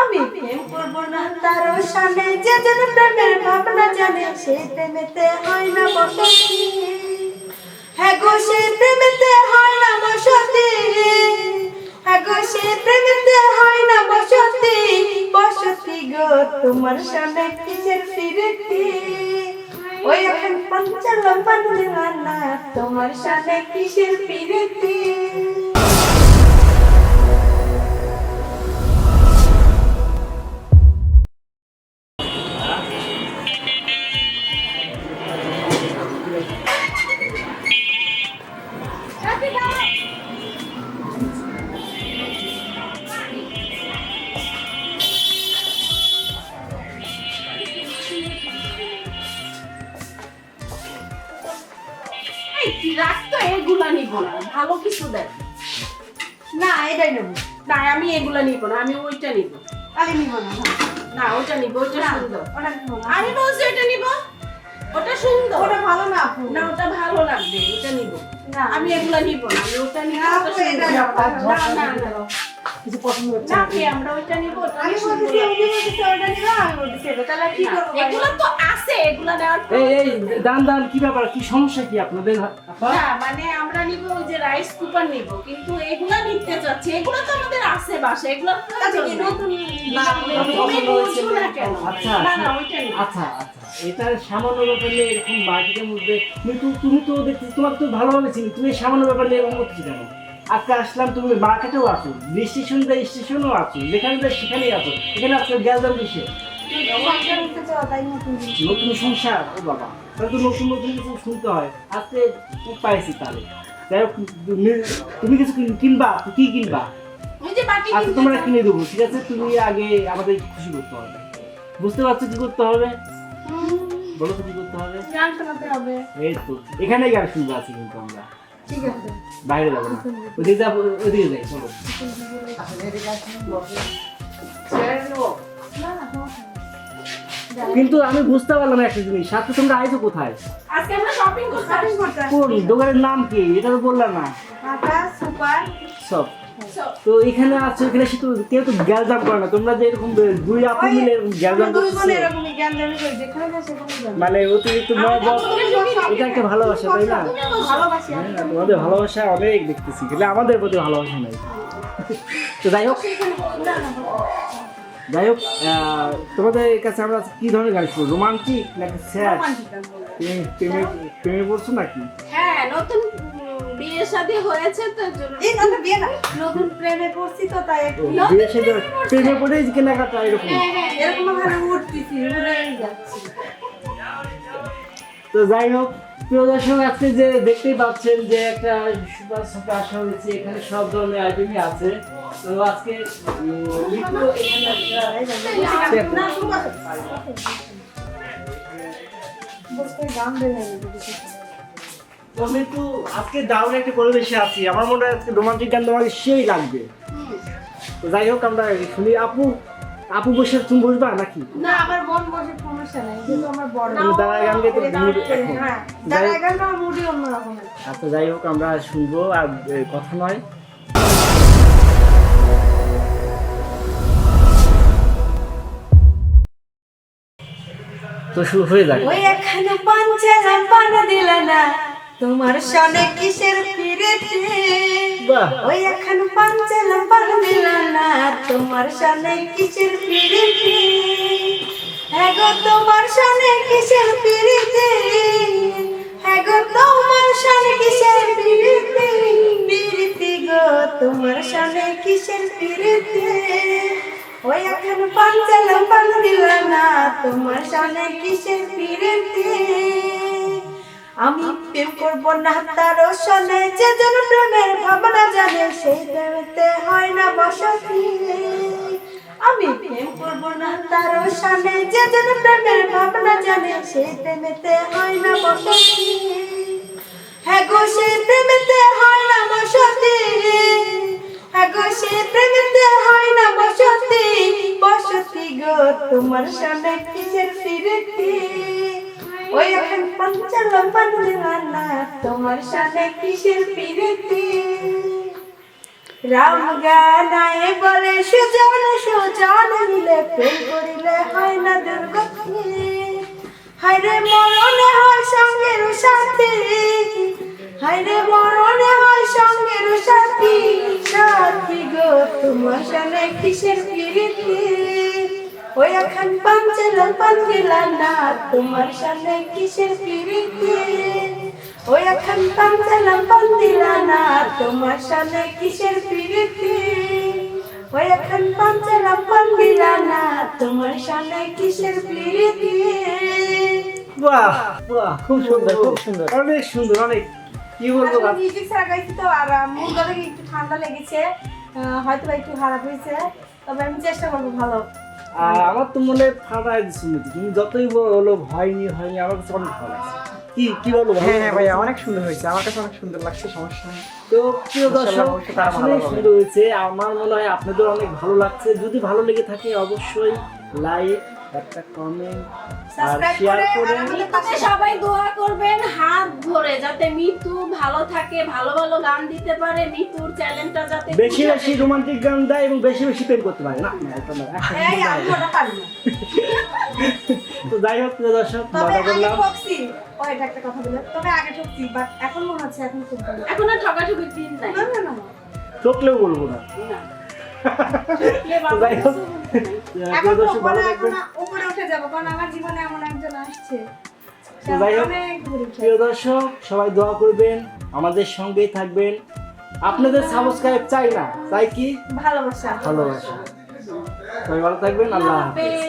আমি প্রেম করব না তার সামনে যে যেন প্রেমের ভাবনা জানে, সে প্রেমেতে হয় না বসতি। হ্যাঁ গো, সে প্রেমেতে হয় না বসতি। হ্যাঁ গো, সে প্রেমেতে হয় না বসতি। বসতি গো, তোমার সামনে কিসের ফিরতি? ওই এখন বান্ধবানা তোমার সামনে কিসের ফিরতি? রাখ তো এগুলা নিব না ভালো কিছু দেখ না এটাই নেব। না আমি এগুলা নিব না আমি ওইটা নিব। আমি নিব না না? ওইটা নিব ওইটা সুন্দর। ওটা নিব না। আমি বলছি ওইটা নিব ওটা সুন্দর। ওটা ভালো না না ওটা ভালো লাগবে ওটা নিব। না। আমি এগুলা নিব না আমি ওটা নিব না না না। কিছু পছন্দ হচ্ছে না না। কি আমরা ওইটা নিব আমি বলতেছি নিব আমি বলতেছি এটা তাহলে কি না, করব এগুলা তো আছে এগুলা নেওয়ার এই এই দান দান কি ব্যাপার কি সমস্যা কি আপনাদের না মানে আমরা নিব ওই যে রাইস কুকার নিব কিন্তু এগুলা নিতে চাচ্ছি এগুলা তো আমাদের আছে বাসা এগুলা কি নতুন না, তুমি বুঝছ না কেন? আচ্ছা, না, আচ্ছা। না, ওইটা নিব। আচ্ছা আচ্ছা। এটা সামান্য ব্যাপার নিয়ে এরকম মার্কেটের মধ্যে কিন্তু তুমি তো দেখছি তোমাকে তো ভালোভাবে চিনি তুমি সামান্য ব্যাপার নিয়ে এরকম করছি কেন? আজকে আসলাম তুমি মার্কেটেও আছো স্টেশন দেয় স্টেশনও আছো যেখানে দেয় সেখানেই আছো এখানে আজকে গেলাম কিসে তাই নতুন সংসার ও বাবা। তাহলে তো নতুন নতুন কিছু শুনতে হয়। আজকে পাইছি তাহলে? যাই হোক তুমি- কিছু কিনবা? কি কিনবা? যে আচ্ছা তোমরা কিনে দেবো ঠিক আছে? তুমি আগে আমাদের খুশি করতে হবে। বুঝতে পারছ কি করতে হবে? বলো তো কি করতে হবে? গান শোনাতে হবে। এই তো এখানেই গান শুনব আছি কিন্তু আমরা। ঠিক আছে। বাইরে যাব না। ওদিকে যাব ওদিকে যাই চলো। নেই। কিন্তু আমি বুঝতে পারলাম একটা জিনিস। সাথে তোমরা আইছো কোথায়? আজকে আমরা শপিং করতে শপিং করতে কোন দোকানের নাম কি? এটা তো বললাম না। Tata super. সব। So, তো এখানে আছো এখানে সে তো কেউ তো গ্যালজাম করে না। তোমরা যে এরকম দুই আপু মিলে এরকম গ্যালজাম মানে অতিরিক্ত বস এটা একটা ভালোবাসা তাই না? হ্যাঁ, তোমাদের ভালোবাসা অনেক দেখতেছি কিন্তু আমাদের প্রতি ভালোবাসা নাই। তো যাই হোক। যাই হোক আহ, তোমাদের কাছে আমরা কি ধরনের গান শুনব? রোমান্টিক নাকি স্যাড? তুমি প্রেমে প্রেমে পড়ছো নাকি? হ্যাঁ নতুন বিয়ে শাদী হয়েছে তো এর জন্য। এই বিয়ে না। নতুন প্রেমে পড়ছি তো তাই একটু বিয়ের সাথে প্রেমে পড়েই কেনাকাটা এরকম। হ্যাঁ হ্যাঁ এরকম ভাবে উঠতেছি উড়েই যাচ্ছি। তো যাই হোক প্রিয় দর্শক আজকে যে দেখতেই পাচ্ছেন যে একটা সুপার সুপার আসা হয়েছে এখানে সব ধরনের আইটেমই আছে। তো আজকে এখানে একটা আমি একটু আজকে দারুণ একটা পরিবেশে আছি। আমার মনে হয় আজকে রোমান্টিক গান তোমাকে সেই লাগবে। তো যাই হোক আমরা শুনি আপু আপু বসে তুমি বসবা নাকি? না আমার মন বসে সমস্যা নাই। যেহেতু আমার বড়। দাঁড়ায় গান mood হ্যাঁ দাঁড়ায় গান আমার মুডই অন্যরকম আচ্ছা যাই হোক আমরা শুনব আর কথা নয়। তো শুরু হয়ে যায় ওই এখানে পাঞ্চে পানা দিল না। তোমার সনে কিসের বাহ। ওই এখন পাঞ্চে পানা দিল না তোমার সনে কিসের ফিরেতে হ্যাগো তোমার সনে কিসের ফিরেতে হ্যাগো তোমার সনে কিসের ফিরেতে ফিরেতে গো তোমার সনে কিসের ফিরেতে ওই এখন পাঞ্চেল পান দিল না তোমার সনে কিসের ফিরেতে আমি প্রেম করব না তার সনে যে যেন প্রেমের ভাবনা জানে সেই প্রেমেতে হয় না বসতি। আমি প্রেম করব না তার সনে যে যেন প্রেমের ভাবনা জানে সেই প্রেমেতে হয় না বসতি। হ্যাঁ গো সেই প্রেমেতে হয় না বসতি। হ্যাঁ গো সেই প্রেমেতে হয় না বসতি। বসতি গো, তোমার সনে কিসের ফিরতি? ওই এখন পঞ্চালম পান্না তোমার সাথে কিসের পিরিতি রাম গানায় বলে, সুজন সুজন মিলে প্রেম করিলে হয় না দুর্গতি। হায়রে মরণে হয় সঙ্গের সাথী। হায়রে মরণে হয় সঙ্গের সাথী। সাথী গো, তোমার সামনে কিসের ওই এখন পাঞ্চেলা পাঞ্চেলা না তোমার সামনে কিসের প্রীতি? ওই এখন পাঞ্চেলা পাঞ্চেলা না তোমার সামনে কিসের প্রীতি? ওই এখন পাঞ্চেলা পাঞ্চেলা না তোমার সামনে কিসের প্রীতি? বাহ বাহ খুব সুন্দর খুব সুন্দর। অনেক সুন্দর অনেক। কি বলব মিউজিক ছাড়া গাইছি তো আর মুখ গলে একটু ঠান্ডা লেগেছে হয়তো একটু খারাপ হয়েছে তবে আমি চেষ্টা করব ভালো। আর আমার তো মনে ফাটায় শুনেছি তুমি যতই বলো হয়নি হয়নি আমার কাছে অনেক ভালো লাগছে। কি কি বলব হ্যাঁ হ্যাঁ ভাইয়া অনেক সুন্দর হয়েছে। আমার কাছে অনেক সুন্দর লাগছে সমস্যা নেই। তো প্রিয় দর্শক অনেক সুন্দর হয়েছে। আমার মনে হয় আপনাদের অনেক ভালো লাগছে। যদি ভালো লেগে থাকে অবশ্যই লাইক একটা কমেন্ট আর শেয়ার সবাই দোয়া করবেন হাত ধরে যাতে মৃত্যু ভালো থাকে ভালো ভালো গান দিতে পারে চ্যালেঞ্জটা যাতে বেশি বেশি রোমান্টিক গান দেয় এবং বেশি বেশি প্রেম করতে পারে। না এই কিন্তু আমি পারি তো যাই হোক প্রিয় দর্শক তবে ঠকছি। একটা কথা বলে। তবে আগে ঠকছি বাট এখন মনে হচ্ছে এখন খুব ভালো। এখন আর ঠকাঠকির দিন নাই। না না না। ঠকলেও বলব না। না। ঠকলে বাবা যাই হোক না। এখন প্রিয় দর্শক ঠকবো ভালো না, এখন উপরে উঠে যাব কারণ আমার জীবনে এমন একজন আসছে। যাই হোক, অনেক দূরে উঠে প্রিয় দর্শক সবাই দোয়া করবেন আমাদের সঙ্গেই থাকবেন। আপনাদের সাবস্ক্রাইব চাই না তাই কি? ভালোবাসা। ভালোবাসা। সবাই ভালো থাকবেন আল্লাহ হাফেজ।